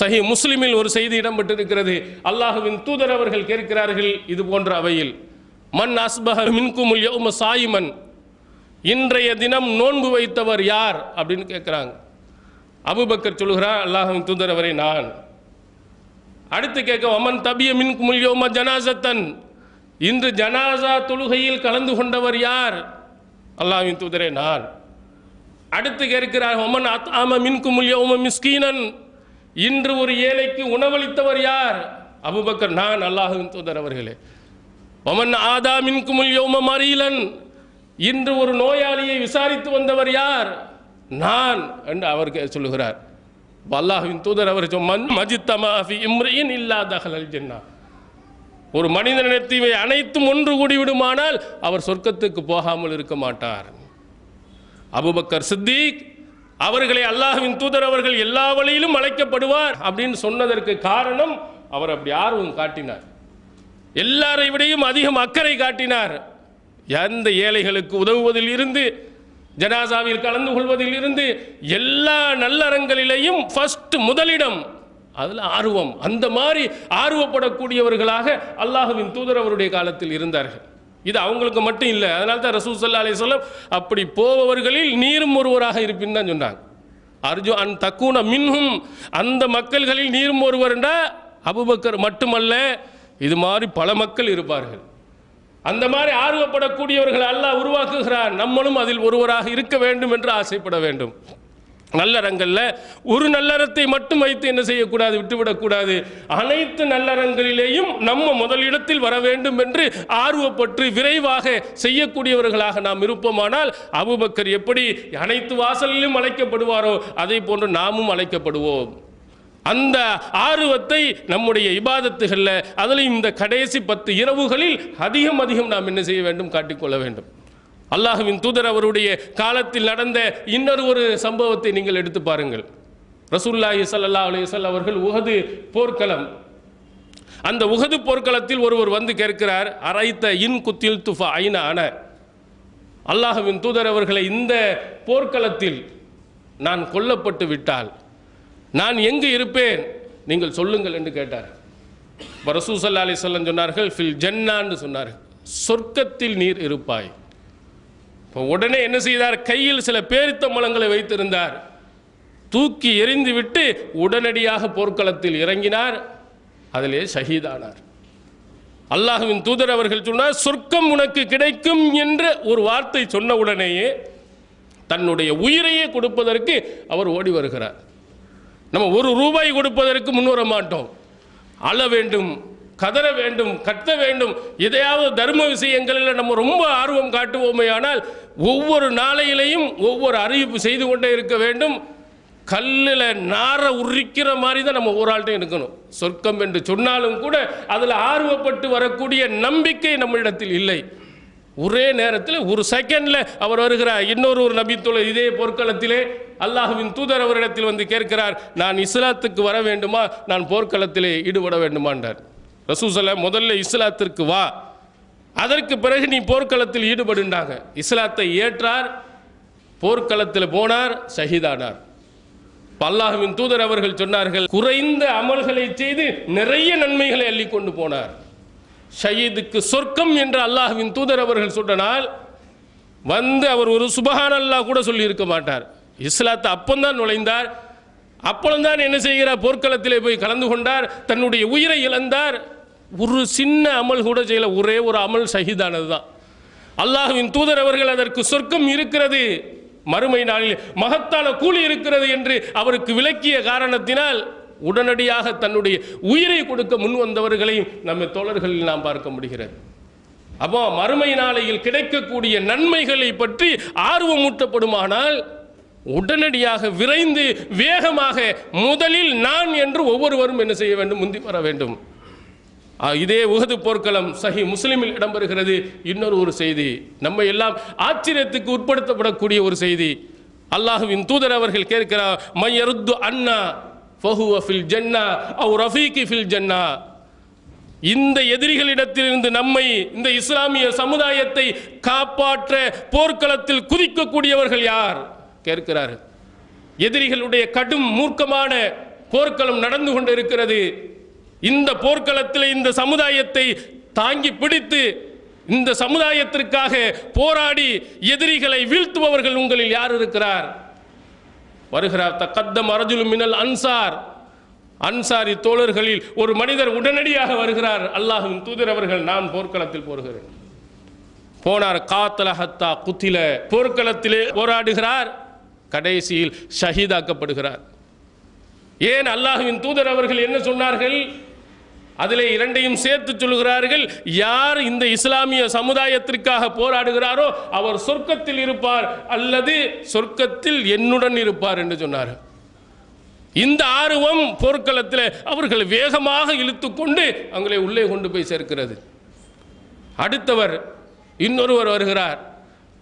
சஹி முஸ்லிமில் ஒரு செய்தி இடம்பெற்றிருக்கிறது. அல்லாஹுவின் தூதர் அவர்கள் கேட்கிறார்கள் இது போன்ற அவையில் மன் அஸ்பஹ மின்குமுல் யௌம சாயிமன் இன்றைய தினம் நோன்பு வைத்தவர் யார்? அப்படின்னு கேட்குறாங்க. அபுபக்கர் சொல்கிறார் அல்லாஹுவின் தூதர் அவரை நான். அடுத்து கேட்க அமன் தபிய மின்குமுல் யௌம ஜனாசத்தன் இன்று ஜனாசா தொழுகையில் கலந்து கொண்டவர் யார்? அல்லாஹ்வின் தூதரே நான். அடுத்து கேட்கிறார் ஒமன் ஆம மின்குமுல் யௌம மிஸ்கீனன் இன்று ஒரு ஏழைக்கு உணவளித்தவர் யார்? அபுபக்கர் நான் அல்லாஹுவின் தூதர் அவர்களே. ஒமன் ஆதா மின்குமுல் யோமம் மரீலன். இன்று ஒரு நோயாளியை விசாரித்து வந்தவர் யார்? நான் என்று அவர் கே- சொல்லுகிறார். அல்லாஹுவின் தூதர் அவர் மன் மஜித்தமா இம்ரியின் இல்லா தகலல் ஜென்னா. ஒரு மனிதனிடத்தில் இவை அனைத்தும் ஒன்று கூடிவிடுமானால் அவர் சொர்க்கத்துக்கு போகாமல் இருக்க மாட்டார். அபுபக்கர் சித்திக் அவர்களை அல்லாஹுவின் தூதர் அவர்கள் எல்லா வழியிலும் அழைக்கப்படுவார் அப்படின்னு சொன்னதற்கு காரணம் அவர் அப்படி ஆர்வம் காட்டினார். எல்லாரை விடையும் அதிகம் அக்கறை காட்டினார். எந்த ஏழைகளுக்கு உதவுவதில் இருந்து ஜனாசாவில் கலந்து கொள்வதில் இருந்து எல்லா நல்லறங்களிலேயும் ஃபஸ்ட் முதலிடம். அதில் ஆர்வம். அந்த மாதிரி ஆர்வப்படக்கூடியவர்களாக அல்லாஹுவின் தூதர் அவருடைய காலத்தில் இருந்தார்கள். இது அவங்களுக்கு மட்டும் இல்லை. அதனால தான் ரசூல் சல்லா அலைஹி அப்படி போபவர்களில் நீரும் ஒருவராக இருப்பின்னு தான் சொன்னாங்க. அர்ஜு அன் தக்கூன மின்ஹும் அந்த மக்கள்களில் நீரும் ஒருவர்ண்டா அபுபக்கர் மட்டுமல்ல இது மாதிரி பல மக்கள் இருப்பார்கள். அந்த மாதிரி ஆர்வப்படக்கூடியவர்கள் அல்லாஹ் உருவாக்குகிறார். நம்மளும் அதில் ஒருவராக இருக்க வேண்டும் என்று ஆசைப்பட வேண்டும். நல்லறங்களில் ஒரு நல்லறத்தை மட்டும் வைத்து என்ன செய்யக்கூடாது? விட்டுவிடக்கூடாது. அனைத்து நல்லறங்களிலேயும் நம்ம முதலிடத்தில் வர வேண்டும் என்று ஆர்வப்பட்டு விரைவாக செய்யக்கூடியவர்களாக நாம் இருப்போமானால் அபுபக்கர் எப்படி அனைத்து வாசலிலும் அழைக்கப்படுவாரோ அதை போன்று நாமும் அழைக்கப்படுவோம். அந்த ஆர்வத்தை நம்முடைய இபாதத்துகளில் அதில் இந்த கடைசி பத்து இரவுகளில் அதிகம் அதிகம் நாம் என்ன செய்ய வேண்டும்? காட்டிக்கொள்ள வேண்டும். அல்லாஹுவின் தூதர் அவருடைய காலத்தில் நடந்த இன்னொரு ஒரு சம்பவத்தை நீங்கள் எடுத்து பாருங்கள். ரசூல்லாஹி ஸல்லல்லாஹு அலிசல் அவர்கள் உகது போர்க்களம். அந்த உகது போர்க்களத்தில் ஒருவர் வந்து கேட்கிறார் அரைத்த இன் குத்தில் துஃபா ஐனா அன? அல்லாஹுவின் தூதர் அவர்களை இந்த போர்க்களத்தில் நான் கொல்லப்பட்டு விட்டால் நான் எங்கு இருப்பேன்? நீங்கள் சொல்லுங்கள் என்று கேட்டார். இப்போ ரசூசல்லா ஸல்லல்லாஹு சொன்னார்கள் ஃபில் ஜன்னான்னு சொன்னார் சொர்க்கத்தில் நீர் இருப்பாய். இப்போ உடனே என்ன செய்தார்? கையில் சில பேரித்த மலங்களை வைத்திருந்தார். தூக்கி எறிந்துவிட்டு உடனடியாக போர்க்களத்தில் இறங்கினார். அதிலே ஷஹீதானார். அல்லாஹுவின் தூதர் அவர்கள் சொன்னார் சொர்க்கம் உனக்கு கிடைக்கும் என்ற ஒரு வார்த்தை சொன்ன உடனேயே தன்னுடைய உயிரையே கொடுப்பதற்கு அவர் ஓடி வருகிறார். நம்ம ஒரு ரூபாய் கொடுப்பதற்கு முன்வர மாட்டோம். அழ வேண்டும். கதற வேண்டும் கத்த வேண்டும். எதையாவது தர்ம விஷயங்களில் நம்ம ரொம்ப ஆர்வம் காட்டுவோமே ஆனால் ஒவ்வொரு நாளையிலையும் ஒவ்வொரு அறிவிப்பு செய்து கொண்டே இருக்க வேண்டும். கல்லில் நார உரிக்கிற மாதிரி தான் நம்ம ஒரு ஆள்கிட்ட இருக்கணும். சொர்க்கம் என்று சொன்னாலும் கூட அதில் ஆர்வப்பட்டு வரக்கூடிய நம்பிக்கை நம்மளிடத்தில் இல்லை. ஒரே நேரத்தில் ஒரு செகண்டில் அவர் வருகிறார். இன்னொரு ஒரு நபித்துள்ள இதே போர்க்களத்திலே அல்லாஹுவின் தூதர் அவரிடத்தில் வந்து கேட்கிறார் நான் இஸ்லாத்துக்கு வர வேண்டுமா? நான் போர்க்களத்திலே ஈடுபட வேண்டுமான்றார். ரசூசல்ல முதல்ல இஸ்லாத்திற்கு வா. அதற்கு பிறகு நீ போர்க்களத்தில் ஈடுபடுண்டாங்க இஸ்லாத்தை ஏற்றார் போர்க்களத்தில் போனார் ஷஹீதானார். அல்லாஹுவின் தூதர் அவர்கள் சொன்னார்கள் குறைந்த அமல்களை செய்து நிறைய நன்மைகளை அள்ளி கொண்டு போனார். ஷயீதுக்கு சொர்க்கம் என்று அல்லாஹுவின் தூதர் அவர்கள் சொன்னால் வந்து அவர் ஒரு சுபஹான் அல்லாஹ் கூட சொல்லியிருக்க மாட்டார். இஸ்லாத்தை அப்பந்தான் நுழைந்தார். அப்பொழுதுதான் என்ன செய்கிறார்? போர்க்களத்திலே போய் கலந்து கொண்டார். தன்னுடைய உயிரை இழந்தார். ஒரு சின்ன அமல் கூட செய்யல ஒரே ஒரு அமல் ஷஹீதானது தான் அல்லாஹுவின் தூதர் அவர்கள் அதற்கு சொர்க்கம் இருக்கிறது மறுமை நாளில் மகத்தான கூலி இருக்கிறது என்று அவருக்கு விளக்கிய காரணத்தினால் உடனடியாக தன்னுடைய உயிரை கொடுக்க முன் வந்தவர்களையும் நம்ம தோழர்களில் நாம் பார்க்க முடிகிறது. அப்போ மறுமை நாளையில் கிடைக்கக்கூடிய நன்மைகளை பற்றி ஆர்வமூட்டப்படுமானால் உடனடியாக விரைந்து வேகமாக முதலில் நான் என்று ஒவ்வொருவரும் என்ன செய்ய வேண்டும்? முந்தி வர வேண்டும். இதே உகது போர்க்களம் சஹி முஸ்லிமில் இடம்பெறுகிறது. இன்னொரு ஒரு செய்தி. நம்ம எல்லாம் ஆச்சரியத்துக்கு உட்படுத்தப்படக்கூடிய ஒரு செய்தி. அல்லாஹுவின் தூதர் அவர்கள் கேட்கிறார் மையருத்து அண்ணா ஃபஹுவ ஃபில் ஜன்னா அவ் ஃபில் ஜன்னா. இந்த எதிரிகளிடத்திலிருந்து நம்மை இந்த இஸ்லாமிய சமுதாயத்தை காப்பாற்ற போர்க்களத்தில் குதிக்கக்கூடியவர்கள் யார்? கேட்கிறார்கள். எதிரிகளுடைய கடும் மூர்க்கமான போர்க்களம் நடந்து கொண்டிருக்கிறது. இந்த போர்க்களத்தில் இந்த சமுதாயத்தை தாங்கி பிடித்து இந்த சமுதாயத்திற்காக போராடி எதிரிகளை வீழ்த்துபவர்கள் உங்களில் யார் இருக்கிறார்? வருகிறார் தக்கத்தம் அரஜுலு மினல் அன்சார். அன்சாரி தோழர்களில் ஒரு மனிதர் உடனடியாக வருகிறார். அல்லாஹின் தூதர் அவர்கள் நான் போர்க்களத்தில் போகிறேன் போனார் காத்தலஹத்தா குத்தில. போர்க்களத்திலே போராடுகிறார். கடைசியில் ஷஹீதாக்கப்படுகிறார். ஏன் அல்லாஹுவின் தூதர் அவர்கள் என்ன சொன்னார்கள்? அதிலே இரண்டையும் சேர்த்து சொல்கிறார்கள் யார் இந்த இஸ்லாமிய சமுதாயத்திற்காக போராடுகிறாரோ அவர் சொர்க்கத்தில் இருப்பார். அல்லது சொர்க்கத்தில் என்னுடன் இருப்பார் என்று சொன்னார். இந்த ஆர்வம் போர்க்களத்தில் அவர்கள் வேகமாக இழுத்துக்கொண்டு அவங்களை உள்ளே கொண்டு போய் சேர்க்கிறது. அடுத்தவர் இன்னொருவர் வருகிறார்.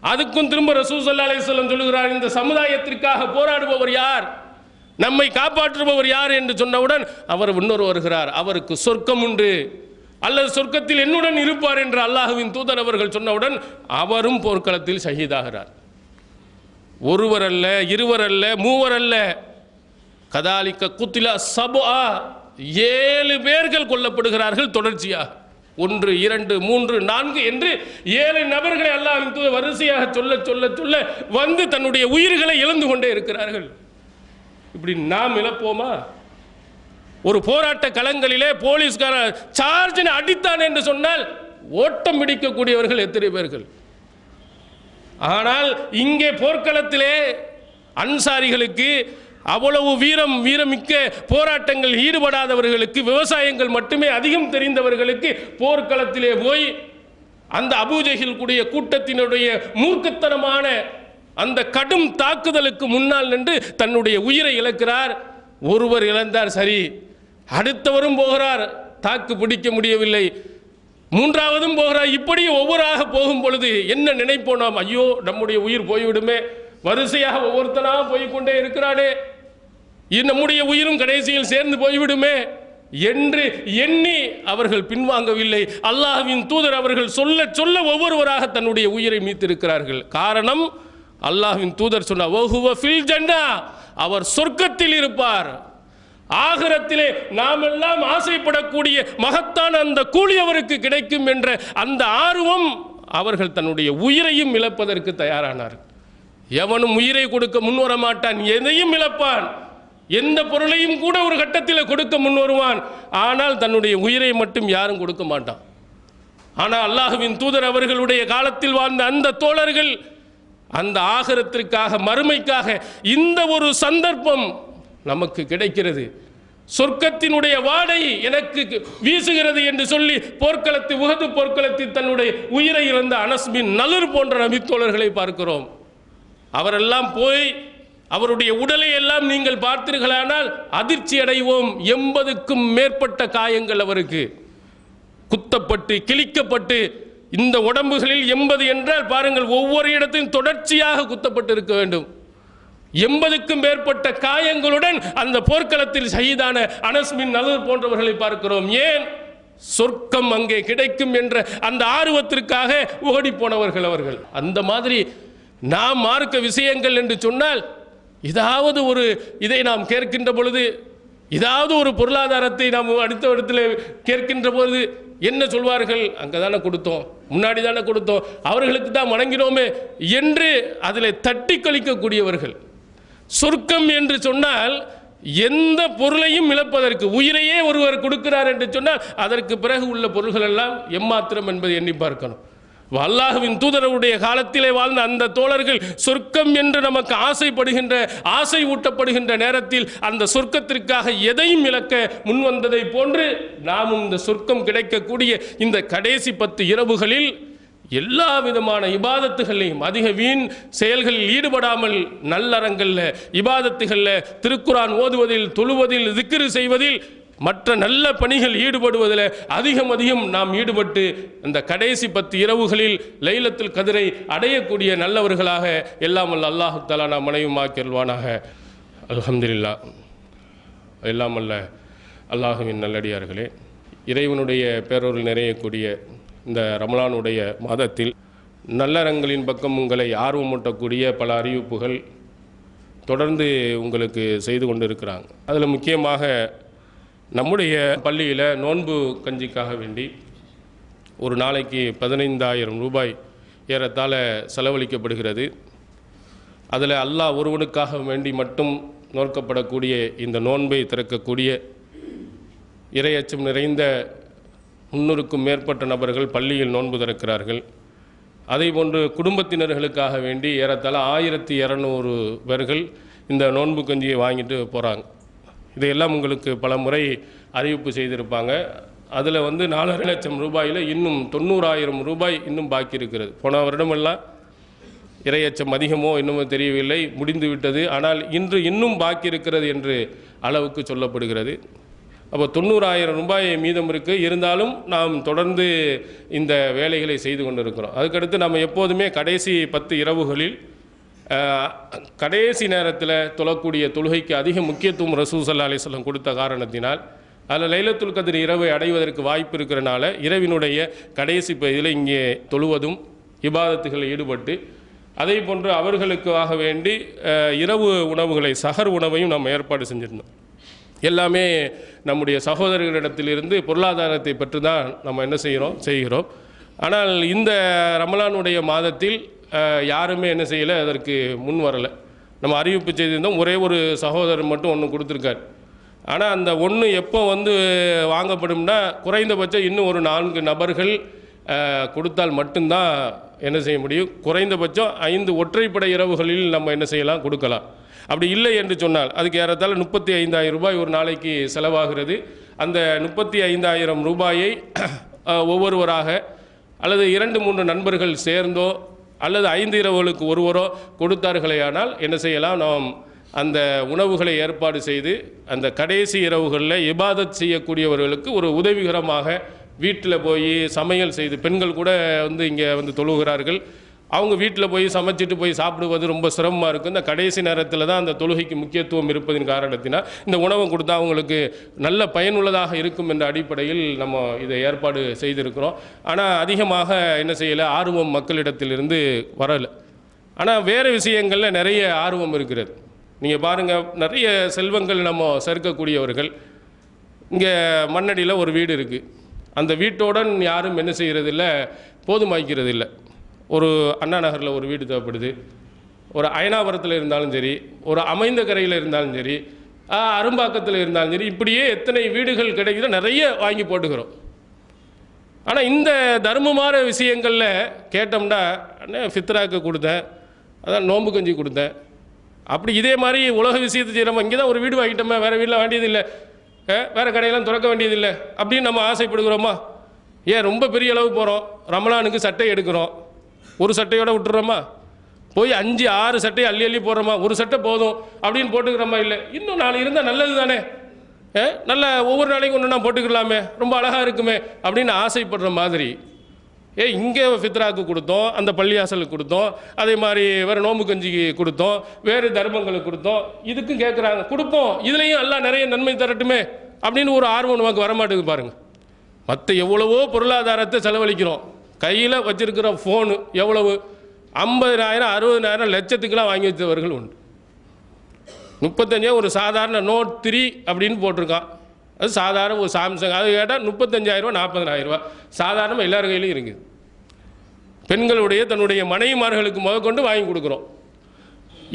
அதுக்கும் திரும்ப ரசூசல்லா ஸல்லல்லாஹு சொல்லுகிறார் இந்த சமுதாயத்திற்காக போராடுபவர் யார்? நம்மை காப்பாற்றுபவர் யார் என்று சொன்னவுடன் அவர் இன்னொரு வருகிறார். அவருக்கு சொர்க்கம் உண்டு. அல்லது சொர்க்கத்தில் என்னுடன் இருப்பார் என்று அல்லாஹுவின் தூதர் அவர்கள் சொன்னவுடன் அவரும் போர்க்களத்தில் ஷஹீதாகிறார். ஒருவர் அல்ல இருவர் அல்ல மூவர் அல்ல கதாலிக்க குத்திலா சபா ஏழு பேர்கள் கொல்லப்படுகிறார்கள் தொடர்ச்சியாக. ஒன்று இரண்டு மூன்று நான்கு என்று ஏழு நபர்களை அல்லாஹின் தூதர் வரிசையாக சொல்ல சொல்ல சொல்ல வந்து தன்னுடைய உயிர்களை இழந்து கொண்டே இருக்கிறார்கள். இப்படி நாம் இழப்போமா? ஒரு போராட்ட களங்களிலே போலீஸ்கார சார்ஜினை அடித்தான் என்று சொன்னால் ஓட்டம் பிடிக்கக்கூடியவர்கள் எத்தனை பேர்கள்? ஆனால் இங்கே போர்க்களத்திலே அன்சாரிகளுக்கு அவ்வளவு வீரம் வீரமிக்க போராட்டங்கள் ஈடுபடாதவர்களுக்கு விவசாயங்கள் மட்டுமே அதிகம் தெரிந்தவர்களுக்கு போர்க்களத்திலே போய் அந்த அபூஜைகள் கூடிய கூட்டத்தினுடைய மூர்க்கத்தனமான அந்த கடும் தாக்குதலுக்கு முன்னால் நின்று தன்னுடைய உயிரை இழக்கிறார். ஒருவர் இழந்தார் சரி அடுத்தவரும் போகிறார். தாக்கு பிடிக்க முடியவில்லை. மூன்றாவதும் போகிறார். இப்படி ஒவ்வொருவராக போகும் பொழுது என்ன நினைப்போம் நாம்? ஐயோ நம்முடைய உயிர் போய்விடுமே. வரிசையாக ஒவ்வொருத்தனாக போய்க்கொண்டே இருக்கிறானே. நம்முடைய உயிரும் கடைசியில் சேர்ந்து போய்விடுமே என்று எண்ணி அவர்கள் பின்வாங்கவில்லை. அல்லாஹ்வின் தூதர் அவர்கள் சொல்ல சொல்ல ஒவ்வொருவராக தன்னுடைய உயிரை மீத்திருக்கிறார்கள். காரணம் அல்லாஹ்வின் தூதர் சொன்னார் அவர் சொர்க்கத்தில் இருப்பார். ஆகரத்திலே நாம் எல்லாம் ஆசைப்படக்கூடிய மகத்தான அந்த கூலி அவருக்கு கிடைக்கும் என்ற அந்த ஆர்வம் அவர்கள் தன்னுடைய உயிரையும் இழப்பதற்கு தயாரானார். எவனும் உயிரை கொடுக்க முன்வர மாட்டான் எதையும் இழப்பான். எந்த பொருளையும் கூட ஒரு கட்டத்தில் கொடுக்க முன்வருவான் ஆனால் தன்னுடைய உயிரை மட்டும் யாரும் கொடுக்க மாட்டான். ஆனால் அல்லாஹுவின் தூதர் அவர்களுடைய காலத்தில் வாழ்ந்த அந்த தோழர்கள் அந்த ஆகரத்திற்காக மறுமைக்காக இந்த ஒரு சந்தர்ப்பம் நமக்கு கிடைக்கிறது. சொர்க்கத்தினுடைய வாடை எனக்கு வீசுகிறது என்று சொல்லி போர்க்களத்தில் உகது போர்க்களத்தில் தன்னுடைய உயிரை இழந்த அனஸ்மின் நலுர் போன்ற நபித்தோழர்களை பார்க்கிறோம். அவரெல்லாம் போய் அவருடைய உடலை எல்லாம் நீங்கள் பார்த்தீர்களானால் அதிர்ச்சி அடைவோம். எண்பதுக்கும் மேற்பட்ட காயங்கள் அவருக்கு. குத்தப்பட்டு கிழிக்கப்பட்டு இந்த உடம்புகளில் எண்பது என்றால் பாருங்கள் ஒவ்வொரு இடத்திலும் தொடர்ச்சியாக குத்தப்பட்டு இருக்க வேண்டும். எண்பதுக்கும் மேற்பட்ட காயங்களுடன் அந்த போர்க்களத்தில் சகிதான அனஸ்மின் நலர் போன்றவர்களை பார்க்கிறோம். ஏன்? சொர்க்கம் அங்கே கிடைக்கும் என்ற அந்த ஆர்வத்திற்காக ஓடி போனவர்கள் அவர்கள். அந்த மாதிரி நாம் மார்க்க விஷயங்கள் என்று சொன்னால் இதாவது ஒரு இதை நாம் கேட்கின்ற பொழுது ஏதாவது ஒரு பொருளாதாரத்தை நாம் அடுத்த இடத்துல கேட்கின்ற போது என்ன சொல்வார்கள்? அங்கே தானே கொடுத்தோம். முன்னாடி தானே கொடுத்தோம். அவர்களுக்கு தான் வணங்கினோமே என்று அதில் தட்டி கழிக்கக்கூடியவர்கள். சொர்க்கம் என்று சொன்னால் எந்த பொருளையும் இழப்பதற்கு உயிரையே ஒருவர் கொடுக்கிறார் என்று சொன்னால் அதற்கு பிறகு உள்ள பொருள்கள் எல்லாம் எம்மாத்திரம் என்பதை எண்ணி பார்க்கணும். அல்லாஹுவின் தூதரவுடைய காலத்திலே வாழ்ந்த அந்த தோழர்கள் சொர்க்கம் என்று நமக்கு ஆசைப்படுகின்ற ஆசை ஊட்டப்படுகின்ற நேரத்தில் அந்த சொர்க்கத்திற்காக எதையும் இழக்க முன்வந்ததை போன்று நாமும் இந்த சொர்க்கம் கிடைக்கக்கூடிய இந்த கடைசி பத்து இரவுகளில் எல்லா விதமான இபாதத்துகளையும் அதிக வீண் செயல்களில் ஈடுபடாமல் நல்லறங்களில் இபாதத்துகளில் திருக்குரான் ஓதுவதில் தொழுவதில் திக்கிரு செய்வதில் மற்ற நல்ல பணிகள் ஈடுபடுவதில் அதிகம் அதிகம் நாம் ஈடுபட்டு இந்த கடைசி பத்து இரவுகளில் லைலத்தில் கதிரை அடையக்கூடிய நல்லவர்களாக எல்லாம் அல்ல அல்லாஹு தலா நாம் மனைவிமாக்கிடுவானாக அலமதுல்லா எல்லாம் அல்ல அல்லாஹுவின் நல்லடியார்களே இறைவனுடைய பேரொருள் நிறையக்கூடிய இந்த ரமலானுடைய மாதத்தில் நல்லறங்களின் பக்கம் உங்களை ஆர்வமூட்டக்கூடிய பல அறிவிப்புகள் தொடர்ந்து உங்களுக்கு செய்து கொண்டு இருக்கிறாங்க அதில் முக்கியமாக நம்முடைய பள்ளியில் நோன்பு கஞ்சிக்காக வேண்டி ஒரு நாளைக்கு பதினைந்தாயிரம் ரூபாய் ஏறத்தாழ செலவழிக்கப்படுகிறது. அதில் அல்லாஹ் ஒருவனுக்காக வேண்டி மட்டும் நோக்கப்படக்கூடிய இந்த நோன்பை திறக்கக்கூடிய இரையச்சம் நிறைந்த முன்னூறுக்கும் மேற்பட்ட நபர்கள் பள்ளியில் நோன்பு திறக்கிறார்கள். அதேபோன்று குடும்பத்தினர்களுக்காக வேண்டி ஏறத்தாழ ஆயிரத்தி இரநூறு பேர்கள் இந்த நோன்பு கஞ்சியை வாங்கிட்டு போகிறாங்க இதையெல்லாம் உங்களுக்கு பல முறை அறிவிப்பு செய்திருப்பாங்க. அதில் வந்து நாலரை லட்சம் ரூபாயில் இன்னும் தொண்ணூறாயிரம் ரூபாய் இன்னும் பாக்கி இருக்கிறது. போன வருடமெல்லாம் இரையச்சம் அதிகமோ இன்னமும் தெரியவில்லை. முடிந்து விட்டது. ஆனால் இன்று இன்னும் பாக்கி இருக்கிறது என்று அளவுக்கு சொல்லப்படுகிறது. அப்போ தொண்ணூறாயிரம் ரூபாய் மீதம் இருக்குது இருந்தாலும் நாம் தொடர்ந்து இந்த வேலைகளை செய்து கொண்டிருக்கிறோம். அதுக்கடுத்து நம்ம எப்போதுமே கடைசி பத்து இரவுகளில் கடைசி நேரத்தில் தொழக்கூடிய தொழுகைக்கு அதிக முக்கியத்துவம் ரசூல் சல்லா கொடுத்த காரணத்தினால் அதில் லைலத்துல் கதிர் இரவை அடைவதற்கு வாய்ப்பு இருக்கிறனால இரவினுடைய கடைசி பகுதியில் இங்கே தொழுவதும் இபாதத்துகளில் ஈடுபட்டு அதே போன்று அவர்களுக்காக வேண்டி இரவு உணவுகளை சகர் உணவையும் நம்ம ஏற்பாடு செஞ்சிருந்தோம். எல்லாமே நம்முடைய சகோதரர்களிடத்திலிருந்து பொருளாதாரத்தை பெற்று தான் நம்ம என்ன செய்கிறோம் செய்கிறோம். ஆனால் இந்த ரமலானுடைய மாதத்தில் யாருமே என்ன செய்யலை அதற்கு முன் வரலை. நம்ம அறிவிப்பு செய்திருந்தோம் ஒரே ஒரு சகோதரர் மட்டும் ஒன்று கொடுத்துருக்கார். ஆனால் அந்த ஒன்று எப்போ வந்து வாங்கப்படும்னா குறைந்தபட்சம் இன்னும் ஒரு நான்கு நபர்கள் கொடுத்தால் மட்டும்தான் என்ன செய்ய முடியும். குறைந்தபட்சம் ஐந்து ஒற்றைப்படை இரவுகளில் நம்ம என்ன செய்யலாம் கொடுக்கலாம். அப்படி இல்லை என்று சொன்னால் அதுக்கு ஏறத்தாழ முப்பத்தி ஐந்தாயிரம் ரூபாய் ஒரு நாளைக்கு செலவாகிறது. அந்த முப்பத்தி ஐந்தாயிரம் ரூபாயை ஒவ்வொருவராக அல்லது இரண்டு மூன்று நண்பர்கள் சேர்ந்தோ அல்லது ஐந்து இரவுகளுக்கு ஒருவரோ கொடுத்தார்களேயானால் என்ன செய்யலாம்? நாம் அந்த உணவுகளை ஏற்பாடு செய்து அந்த கடைசி இரவுகளில் இபாதத் செய்யக்கூடியவர்களுக்கு ஒரு உதவிகரமாக வீட்டில் போய் சமையல் செய்து பெண்கள் கூட வந்து இங்கே வந்து தொழுகிறார்கள். அவங்க வீட்டில் போய் சமைச்சிட்டு போய் சாப்பிடுவது ரொம்ப சிரமமாக இருக்கும் இந்த கடைசி நேரத்தில் தான் அந்த தொழுகைக்கு முக்கியத்துவம் இருப்பதின் காரணத்தினால் இந்த உணவை கொடுத்தா அவங்களுக்கு நல்ல பயனுள்ளதாக இருக்கும் என்ற அடிப்படையில் நம்ம இதை ஏற்பாடு செய்திருக்கிறோம். ஆனால் அதிகமாக என்ன செய்யலை? ஆர்வம் மக்களிடத்திலிருந்து வரலை. ஆனால் வேறு விஷயங்களில் நிறைய ஆர்வம் இருக்கிறது. நீங்கள் பாருங்கள் நிறைய செல்வங்கள் நம்ம சேர்க்கக்கூடியவர்கள். இங்கே மண்ணடியில் ஒரு வீடு இருக்குது அந்த வீட்டோடன் யாரும் என்ன செய்கிறதில்ல போதுமாக்கிறது இல்லை ஒரு அண்ணா நகரில் ஒரு வீடு தேவைப்படுது. ஒரு அயனாபுரத்தில் இருந்தாலும் சரி ஒரு அமைந்த கரையில் இருந்தாலும் சரி அரும்பாக்கத்தில் இருந்தாலும் சரி இப்படியே எத்தனை வீடுகள் கிடைக்குதோ நிறைய வாங்கி போட்டுக்கிறோம். ஆனால் இந்த தர்மமான விஷயங்களில் கேட்டோம்னா அண்ணே ஃபித்ராக்கு கொடுத்தேன் அதான் நோம்பு கஞ்சி கொடுத்தேன். அப்படி இதே மாதிரி உலக விஷயத்தை செய்கிறோம் இங்கே தான் ஒரு வீடு வாங்கிட்டோமே வேறு வீட்டில் வேண்டியதில்லை வேறு கடையெல்லாம் திறக்க வேண்டியதில்லை. அப்படின்னு நம்ம ஆசைப்படுகிறோமா? ஏன் ரொம்ப பெரிய அளவு போகிறோம் ரமலானுக்கு சட்டை எடுக்கிறோம். ஒரு சட்டையோட விட்டுறோமா? போய் அஞ்சு ஆறு சட்டையை அள்ளி அள்ளி போடுறோமா? ஒரு சட்டை போதும் அப்படின்னு போட்டுக்கிறோமா? இல்லை. இன்னும் நாலு இருந்தால் நல்லது தானே? ஏ நல்ல ஒவ்வொரு நாளைக்கும் ஒன்று நான் போட்டுக்கலாமே. ரொம்ப அழகாக இருக்குமே அப்படின்னு ஆசைப்படுற மாதிரி. ஏ இங்கே ஃபித்ராக்கு கொடுத்தோம் அந்த பள்ளியாசலுக்கு கொடுத்தோம் அதே மாதிரி வேறு நோம்பு கஞ்சிக்கு கொடுத்தோம் வேறு தர்மங்களுக்கு கொடுத்தோம். இதுக்கும் கேட்குறாங்க கொடுப்போம். இதுலேயும் எல்லாம் நிறைய நன்மை தரட்டுமே அப்படின்னு ஒரு ஆர்வம் நமக்கு வரமாட்டேங்குது பாருங்கள் மற்ற எவ்வளவோ பொருளாதாரத்தை செலவழிக்கிறோம். கையில் வச்சிருக்கிற ஃபோனு எவ்வளவு? ஐம்பதினாயிரம் அறுபதினாயிரம் லட்சத்துக்கெலாம் வாங்கி வச்சவர்கள் உண்டு. முப்பத்தஞ்சே ஒரு சாதாரண நோட் த்ரீ அப்படின்னு போட்டிருக்கான். அது சாதாரண ஒரு சாம்சங் அது கேட்டால் முப்பத்தஞ்சாயிரரூவா நாற்பதனாயிரரூவா சாதாரணமாக எல்லார் கையிலையும் இருக்குது. பெண்களுடைய தன்னுடைய மனைவிமார்களுக்கு முதற்கொண்டு வாங்கி கொடுக்குறோம்.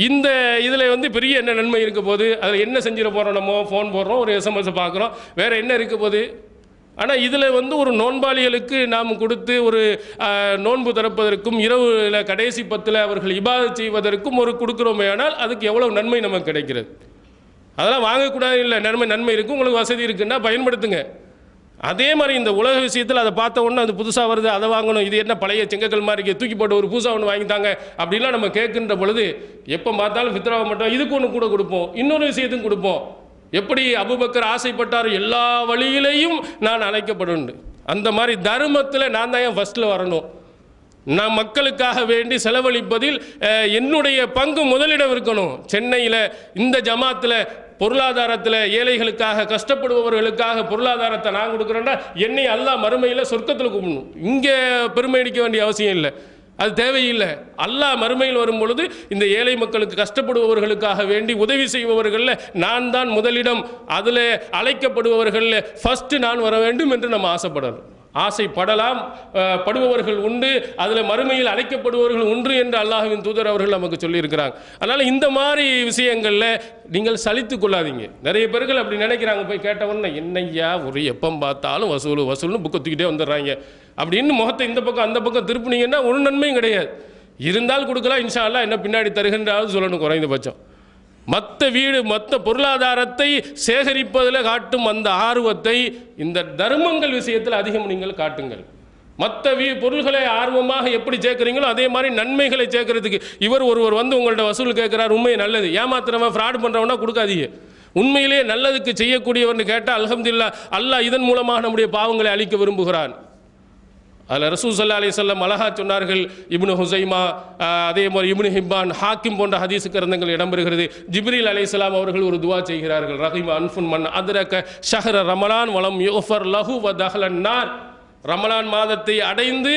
இந்த இதில் வந்து பெரிய என்ன நன்மை இருக்க போது அதில் என்ன செஞ்சிட போகிறோம் நம்ம? ஃபோன் போடுறோம் ஒரு எஸ்எம்எஸ் பார்க்குறோம் வேறு என்ன இருக்க போகுது? ஆனால் இதில் வந்து ஒரு நோன்பாளிகளுக்கு நாம் கொடுத்து ஒரு நோன்பு திறப்பதற்கும் இரவுல கடைசி பத்தில் அவர்கள் இபாதத் செய்வதற்கும் ஒரு கொடுக்குறோமே ஆனால் அதுக்கு எவ்வளவு நன்மை நமக்கு கிடைக்கிறது? அதெல்லாம் வாங்கக்கூடாது இல்லை. நன்மை நன்மை இருக்குது உங்களுக்கு வசதி இருக்குன்னா பயன்படுத்துங்க. அதே மாதிரி இந்த உலக விஷயத்தில் அதை பார்த்த உடனே அது புதுசாக வருது. அதை வாங்கணும். இது என்ன பழைய செங்கக்கல் மாதிரி இருக்கு, தூக்கி போட்டு ஒரு புதுசாக ஒன்று வாங்கித்தாங்க அப்படிலாம் நம்ம கேட்குன்ற பொழுது எப்போ பார்த்தாலும் ஃபித்ராவை மட்டும் இதுக்கு ஒன்று கூட கொடுப்போம். இன்னொரு விஷயத்துக்கும் கொடுப்போம். எப்படி அபுபக்கர் ஆசைப்பட்டார் எல்லா வழியிலையும் நான் அழைக்கப்படும் அந்த மாதிரி தர்மத்தில் நான் தான் ஏன் ஃபஸ்ட்டில் வரணும். நான் மக்களுக்காக வேண்டி செலவழிப்பதில் என்னுடைய பங்கு முதலிடம் இருக்கணும். சென்னையில் இந்த ஜமாத்தில் பொருளாதாரத்தில் ஏழைகளுக்காக கஷ்டப்படுபவர்களுக்காக பொருளாதாரத்தை நான் கொடுக்குறேன்னா என்னை எல்லாம் மறுமையில் சொர்க்கத்தில் கூப்பிடணும் இங்கே பெருமை அடிக்க வேண்டிய அவசியம் இல்லை. அது தேவையில்லை. அல்லாஹ் மறுமையில் வரும் பொழுது இந்த ஏழை மக்களுக்கு கஷ்டப்படுபவர்களுக்காக வேண்டி உதவி செய்பவர்களில் நான் தான் முதலிடம். அதில் அழைக்கப்படுபவர்களில் ஃபஸ்ட்டு நான் வர வேண்டும் என்று நம்ம ஆசைப்படணும். ஆசைப்படலாம் படுபவர்கள் உண்டு அதில் மறுமையில் அழைக்கப்படுபவர்கள் உண்டு என்று அல்லாஹுவின் தூதர் அவர்கள் நமக்கு சொல்லியிருக்கிறாங்க. அதனால் இந்த மாதிரி விஷயங்களில் நீங்கள் சலித்து கொள்ளாதீங்க. நிறைய பேர்கள் அப்படி நினைக்கிறாங்க போய் கேட்டவொன்னே என்னய்யா ஒரு எப்பம் பார்த்தாலும் வசூல் வசூல்னு புக்கை தூக்கிட்டே வந்துடுறாங்க. அப்படின்னு முகத்தை இந்த பக்கம் அந்த பக்கம் திருப்பினீங்கன்னா ஒரு நன்மையும் கிடையாது. இருந்தால் கொடுக்கலாம் இன்ஷா அல்லா என்ன பின்னாடி தருகின்றாவது சொல்லணும் குறைந்தபட்சம். மற்ற வீடு மற்ற பொருளாதாரத்தை சேகரிப்பதில் காட்டும் அந்த ஆர்வத்தை இந்த தர்மங்கள் விஷயத்தில் அதிகம் நீங்கள் காட்டுங்கள். மற்ற வீ பொருள்களை ஆர்வமாக எப்படி சேர்க்குறீங்களோ அதே மாதிரி நன்மைகளை சேர்க்கறதுக்கு. இவர் ஒருவர் வந்து உங்கள்ட்ட வசூல் கேட்குறார் உண்மை நல்லது. ஏமாத்துறவன் ஃப்ராட் பண்ணுறவனா கொடுக்காதீங்க. உண்மையிலே நல்லதுக்கு செய்யக்கூடியவர்னு கேட்டால் அலகம்தில்லா அல்லாஹ் இதன் மூலமாக நம்முடைய பாவங்களை அழிக்க விரும்புகிறான். அதில் ரசூல் சல்லா அலி சொல்லம் அழகா சொன்னார்கள் இப்னு ஹுசைமா அதே மாதிரி இப்னு ஹிப்பான் ஹாக்கிம் போன்ற ஹதீஸ் கிரந்தங்கள் இடம்பெறுகிறது. ஜிப்ரீல் இஸ்லாம் அவர்கள் ஒரு துவா செய்கிறார்கள் ரஹீம் அன்ஃபுன் மன் அதிரக ஷஹர ரமலான் வலம் யோஃபர் லஹு வ தஹலன் ரமலான் மாதத்தை அடைந்து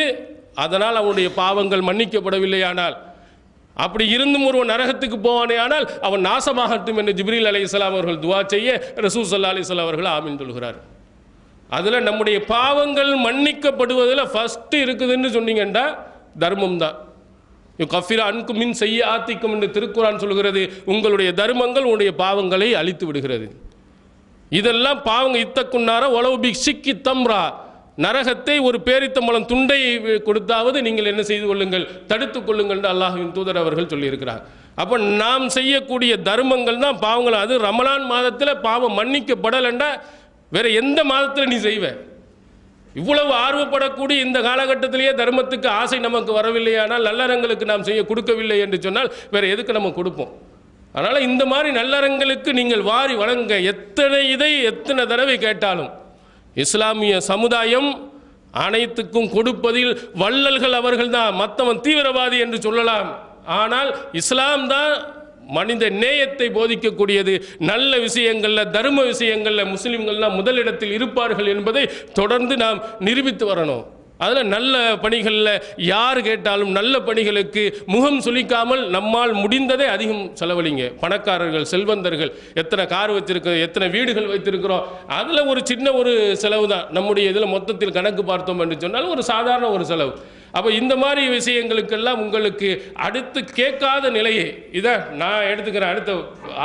அதனால் அவனுடைய பாவங்கள் மன்னிக்கப்படவில்லையானால் அப்படி இருந்தும் ஒருவன் நரகத்துக்கு போவானே ஆனால் அவன் நாசமாகட்டும் என்று ஜிப்ரீல் அலைஹிஸ்ஸலாம் அவர்கள் துவா செய்ய ரசூல் சல்லா அலிஸ்லாம் அவர்கள் ஆமீன் சொல்கிறார் அதில் நம்முடைய பாவங்கள் மன்னிக்கப்படுவதில் ஃபஸ்ட்டு இருக்குதுன்னு சொன்னீங்கன்னா தர்மம் தான் கஃபிர அன்கு மின் செய்ய ஆத்திக்கும் என்று திருக்குறான் சொல்கிறது உங்களுடைய தர்மங்கள் உங்களுடைய பாவங்களை அழித்து விடுகிறது. இதெல்லாம் பாவங்க இத்தக்குன்னார உளவு பிக்ஷிக்கு தம்ரா. நரகத்தை ஒரு பேரித்தம்பளம் துண்டை கொடுத்தாவது நீங்கள் என்ன செய்து கொள்ளுங்கள் தடுத்துக் கொள்ளுங்கள் அல்லாஹின் தூதர் அவர்கள் சொல்லியிருக்கிறார். அப்போ நாம் செய்யக்கூடிய தர்மங்கள் தான் பாவங்கள். அது ரமலான் மாதத்தில் பாவம் மன்னிக்கப்படலைண்டா வேற எந்த மாதத்தில் நீ செய்வ? இவ்வளவு ஆர்வப்படக்கூடிய இந்த காலகட்டத்திலேயே தர்மத்துக்கு ஆசை நமக்கு வரவில்லையானால் நல்லறங்களுக்கு நாம் செய்ய கொடுக்கவில்லை என்று சொன்னால் வேற எதுக்கு நம்ம கொடுப்போம்? அதனால் இந்த மாதிரி நல்லறங்களுக்கு நீங்கள் வாரி வழங்க எத்தனை இதை எத்தனை தடவை கேட்டாலும் இஸ்லாமிய சமுதாயம் அனைத்துக்கும் கொடுப்பதில் வள்ளல்கள் அவர்கள் தான் மற்றவன் தீவிரவாதி என்று சொல்லலாம். ஆனால் இஸ்லாம் தான் மனித நேயத்தை போதிக்கக்கூடியது. நல்ல விஷயங்களில் தர்ம விஷயங்களில் முஸ்லிம்கள்லாம் முதலிடத்தில் இருப்பார்கள் என்பதை தொடர்ந்து நாம் நிரூபித்து வரணும். அதில் நல்ல பணிகளில் யார் கேட்டாலும் நல்ல பணிகளுக்கு முகம் சுளிக்காமல் நம்மால் முடிந்ததை அதிகம் செலவழிங்க. பணக்காரர்கள் செல்வந்தர்கள் எத்தனை கார் வச்சுருக்கோம் எத்தனை வீடுகள் வைத்திருக்கிறோம். அதில் ஒரு சின்ன ஒரு செலவு தான் நம்முடைய இதில் மொத்தத்தில் கணக்கு பார்த்தோம் என்று சொன்னால் ஒரு சாதாரண ஒரு செலவு. அப்போ இந்த மாதிரி விஷயங்களுக்கெல்லாம் உங்களுக்கு அடுத்து கேட்காத நிலையை. இதை நான் எடுத்துக்கிறேன். அடுத்த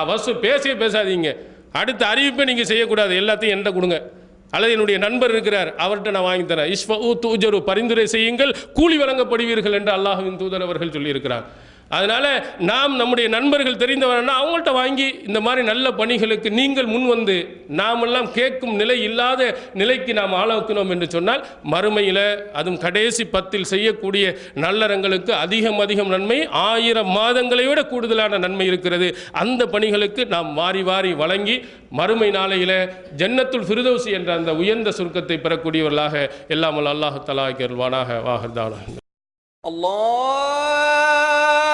வசு பேசியே பேசாதீங்க. அடுத்த அறிவிப்பை நீங்கள் செய்யக்கூடாது. எல்லாத்தையும் என்கிட்ட கொடுங்க. அல்லது என்னுடைய நண்பர் இருக்கிறார். அவர்கிட்ட நான் வாங்கி தரேன். இஸ்ஃபு தூஜரு பரிந்துரை செய்யுங்கள். கூலி வழங்கப்படுவீர்கள் என்று அல்லாஹ்வின் தூதர் அவர்கள் சொல்லியிருக்கிறார். அதனால் நாம் நம்முடைய நண்பர்கள் தெரிந்தவர்னா அவங்கள்ட்ட வாங்கி இந்த மாதிரி நல்ல பணிகளுக்கு நீங்கள் முன் வந்து நாமெல்லாம் கேட்கும் நிலை இல்லாத நிலைக்கு நாம் ஆளாக்கினோம் என்று சொன்னால் மறுமையில் அதுவும் கடைசி பத்தில் செய்யக்கூடிய நல்லறங்களுக்கு அதிகம் அதிகம் நன்மை ஆயிரம் மாதங்களை விட கூடுதலான நன்மை இருக்கிறது. அந்த பணிகளுக்கு நாம் வாரி வாரி வழங்கி மறுமை நாளையில் ஜன்னத்துள் ஃபிருதோசி என்ற அந்த உயர்ந்த சுருக்கத்தை பெறக்கூடியவர்களாக எல்லாமல் அல்லாஹு தலா கருள்வானாக வாகர்தான அல்லாஹ்